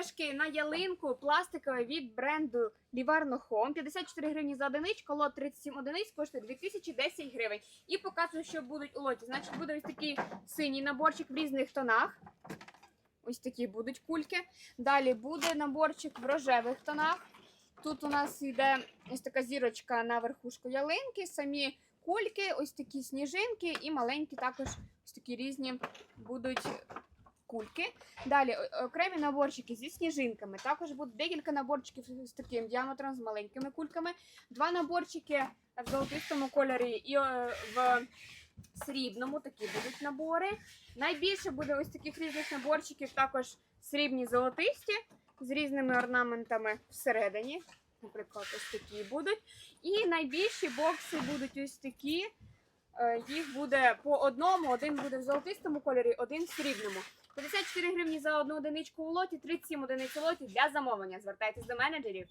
іграшки на ялинку пластикові від бренду Livarno Home. 54 гривні за одиничку, лот 37 одиниць коштує 2010 гривень. І показую, що будуть у лоті. Значить, буде ось такий синій наборчик в різних тонах. Ось такі будуть кульки. Далі буде наборчик в рожевих тонах. Тут у нас йде ось така зірочка на верхушку ялинки, самі кульки, ось такі сніжинки і маленькі також ось такі різні будуть кульки. Далі окремі наборчики зі сніжинками. Також буде декілька наборчиків з таким діаметром, з маленькими кульками. Два наборчики в золотистому кольорі і в срібному такі будуть набори. Найбільше буде ось таких різних наборчиків, також срібні золотисті з різними орнаментами всередині. Наприклад, ось такі будуть. І найбільші бокси будуть ось такі. Е, Їх буде по одному, один буде в золотистому кольорі, один в срібному. 54 гривні за одну одиничку у лоті, 37 одиниць у лоті для замовлення. Звертайтесь до менеджерів.